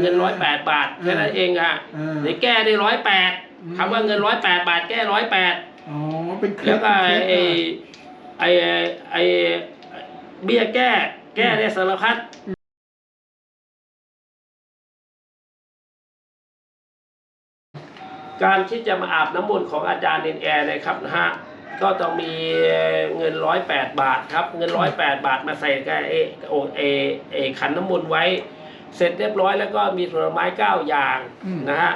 เงินร้อยแปดบาทแค่นั้นเองอะอ่าเดี๋ยวแก้ได้ร้อยแปดอืมคำว่าเงินร้อยแปดบาทแก้ร้อยแปดอ๋อ เป็นเคล็แล้ดวก็เป็นเคไอ้ล็ดไอ้ไอ้เบี้ยแก้แก้ได้สารพัดการที่จะมาอาบน้ำมนต์ของอาจารย์เนนแอร์นะครับนะฮะก็ต้องมีเงินร้อยแปดบาทครับ เงินร้อยแปดบาทมาใส่กับเอโอเอเอขันน้ำมนต์ไว้ เสร็จเรียบร้อยแล้วก็มีผลไม้เก้าอย่างนะฮะ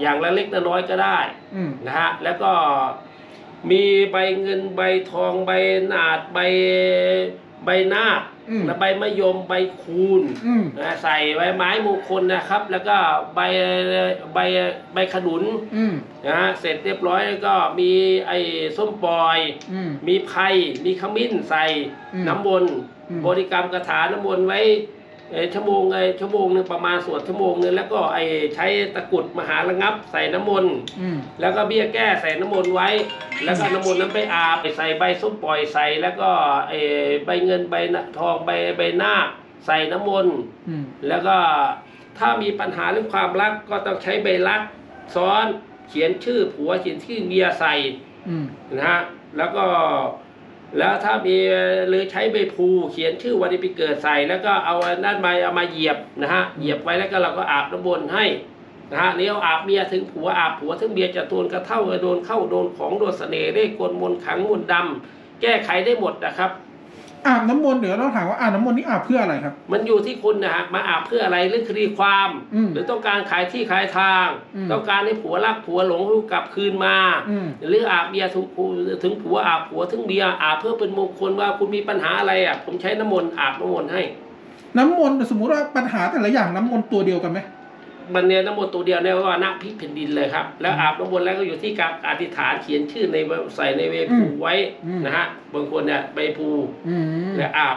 อย่างละเล็กละน้อยก็ได้อืมนะฮะแล้วก็มีใบเงินใบทองใบหนาดใบใบนาคอืมและใบมะยมใบคูณอืมนะใส่ใบไม้มงคลนะครับ แล้วก็ใบใบใบขนุนอืมนะฮะเสร็จเรียบร้อยแล้วก็มีไอ้ส้มปล่อยอืมมีไผ่มีขมิ้นใส่อืมน้ำมนต์อืมบริกรรมคาถาน้ำมนต์ไว้เอ่อ ชั่วโมงไอ้ชั่วโมงหนึงประมาณสวดชั่วโมงหนึงแล้วก็ไอ้ใช้ตะกรุดมหาระงับ ใส่น้ำมนต์อืมแล้วก็เบี้ยแก้ใส่น้ำมนต์ไว้ แล้วก็น้ำมนต์นั้นไปอาบไปใส่ใบส้มปล่อยใส่ แล้วก็ไอ้ใบเงินใบทองใบใบนาคใส่น้ำมนต์ อืมแล้วก็ถ้ามีปัญหาเรื่องความรักก็ต้องใช้ใบรักซ้อนเขียนชื่อผัวเขียนชื่อเมียใส่อืมนะฮะแล้วก็ แล้วถ้ามีหรือใช้ใบพลูเขียนชื่อวันที่ปีเกิดใส่ แล้วก็เอานนั้นมาเอามาเหยียบนะฮะเหยียบไว้แล้วก็เราก็อาบน้ำมนต์ให้นะฮะนี่เอาอาบเมียถึงผัวอาบผัวถึงเมียจะโดนกระเท่าโดนเข้าโดนของโดนเสน่ห์ได้กลมนขังมนต์ดำแก้ไขได้หมดนะครับ อาบน้ำมนต์เดี๋ยวเราถามว่าอาบน้ำมนต์นี่อาบเพื่ออะไรครับ มันอยู่ที่คุณนะฮะมาอาบเพื่ออะไรเรื่องคดีความ อืมหรือต้องการขายที่ขายทาง อืมต้องการให้ผัวรักผัวหลงกลับคืนมา อืม หรืออาบเบียร์ถึงถึงผัวอาบผัวถึงเบียร์อาบเพื่อเป็นมงคลว่าคุณมีปัญหาอะไรอะผมใช้น้ำมนต์อาบน้ำมนต์ให้ น้ำมนต์สมมุติว่าปัญหาแต่ละอย่างน้ำมนต์ตัวเดียวกันไหม มันเนี่ยน้ำมนต์ตัวเดียวเนี่ยว่านักพลิกแผ่นดินเลยครับ แล้วอาบน้ำมนต์แล้วก็อยู่ที่การอธิษฐานเขียนชื่อในใส่ในเวผูไว้นะฮะบางคนเนี่ยใบผูอืมแล้วอาบ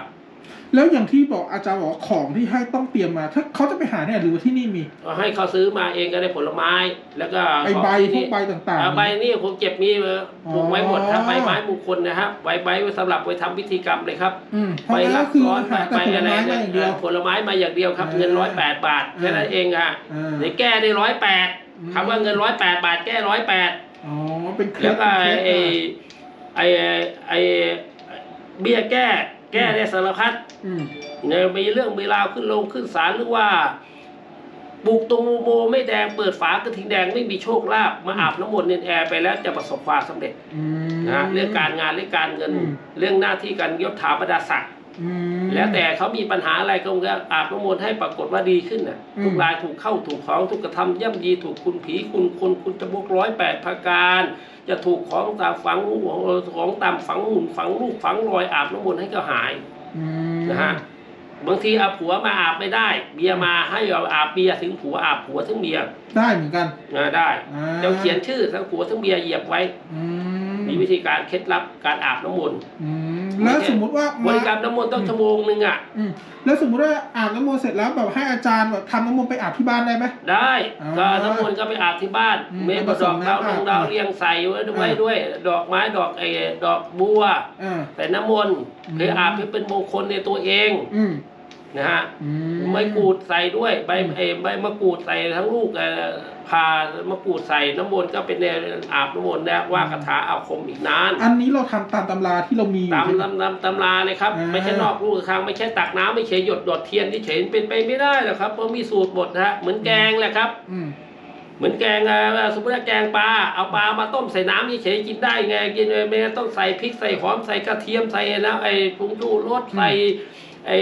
แล้วอย่างที่บอกอาจารย์บอกว่าของที่ให้ต้องเตรียมมา ถ้าเขาจะไปหาเนี่ยหรือว่าที่นี่มีเอาให้เขาซื้อมาเองก็ได้ผลไม้ แล้วก็ไอใบของพวที่กใบต่างอ่าๆใบนี่ผมเก็บมีเออปลูกไว้หมดครับอ๋อใบไม้มงคลนะครับใบใบไว้สำหรับไว้ทำพิธีกรรมเลยครับอืมเพราะใบงั้นรัก็กคือร้อนหาแต่ใบผลอะไรไม้มาเนี่ยอย่างเดียวผลไม้มาอย่างเดียวครับอ่าเงินร้อยแปดบาทแค่นั้นเองอะอ่าเดี๋ยวแก้ได้ร้อยแปดอืมคำว่าเงินร้อยแปดบาทแก้ร้อยแปดอ๋อเป็นเคล็แล้ดวก็เป็นเคล็ดไอ้ไอ้ไอ้เบี้ยแก้ แก้ได้สารพัดอืมเนี่ยมีเรื่องมีราวขึ้นลงขึ้นศาลหรือว่าปลูกตรงโมไม่แดงเปิดฝากระทิงแดงไม่มีโชคลาภมาอาบน้ำมนต์เนนแอร์ไปแล้วจะประสบความสำเร็จอืมนะฮะเรื่องการงานเรื่องการเงินอืมเรื่องหน้าที่การยศถาบรรดาศักดิ์อืม แล้วแต่เขามีปัญหาอะไรก็อาบน้ำมนต์ให้ปรากฏว่าดีขึ้นน่ะอืมทุกรายถูกเข้าถูกของถูกกระทำย่ำยีถูกคุณผีคุณคนคุณจะบกร้อยแปดประการ จะถูกของตามฝังของตามฝังหุ่นฝังลูกฝังรอยอาบน้ำมนต์ให้ก็หายอืมนะฮะบางทีเอาผัวมาอาบไม่ได้ เบียร์มาให้เอาอาบเบียร์ถึงผัวอาบผัวถึงเบียร์ได้เหมือนกันนะได้อ่าเดี๋ยวเขียนชื่อทั้งผัวทั้งเบียร์เหยียบไว้อืมมีวิธีการเคล็ดลับการอาบน้ำมนต์อืม แล้วสมมุติว่าบริกรรมน้ำมนต์ต้องชั่วโมงหนึ่งอะอืมแล้วสมมุติว่าอาบน้ำมนต์เสร็จแล้วแบบให้อาจารย์แบบทำน้ำมนต์ไปอาบที่บ้านได้ไหมได้อ่าก็น้ำมนต์ก็ไปอาบที่บ้านอืมเมฆก็ดอกดาวผดสวมงน้ำดาวอาบเรียงใส่ไว้ด้วยอ่าด้วย ดอกไม้ดอกไอ้ดอกบัวอ่าใส่น้ำมนต์อืมหรืออาบให้เป็นมงคลในตัวเองอืม นะฮะอืใบกรูดใส่ด้วยใบอืมเออใบมะกรูดใส่ทั้งลูกเอ่อพามะกรูดใส่น้ำมนต์ก็เป็นแนวอาบน้ำมนต์นะว่าคาถาอาคมอีกนาน อันนี้เราทำตามตำราที่เรามีอยู่ตามใช่ไหมตำตำตำราเลยครับอ่าไม่ใช่นอกลูกคางไม่ใช่ตักน้ำไม่ใช่หยดหยดเทียนที่เฉยเป็นไปไม่ได้หรอกครับเพราะมีสูตรบดนะฮะเหมือนแกงแหละครับอืมเหมือนแกงเอ่อสมมติว่าแกงปลาเอาปลามาต้มใส่น้ำเฉยๆกินได้ไงกินไม่งั้นต้องใส่พริกใส่หอมใส่กระเทียมใส่นะไอ้ผงชูรสใส่ ไอ้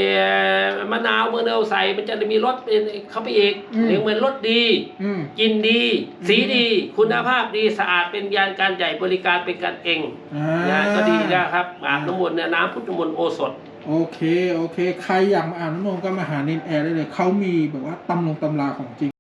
มะนาวเมื่อเนาวใส่มันจะมีรสเป็นเข้าไปอีกเรียกเหมือนรสดี อืม กินดีอืมสีดี คุณภาพดีสะอาดเป็นยานการใหญ่บริการเป็นกันเองอ่านะก็ดีนะครับอาบน้ำมนต์เนี่ยน้ำพุทธมนต์โอสถ โอเค โอเค ใครอยากมาอ่านน้ำมนต์ก็มาหาเนนแอร์ได้เลย เขามีแบบว่าตำลงตำราของจริง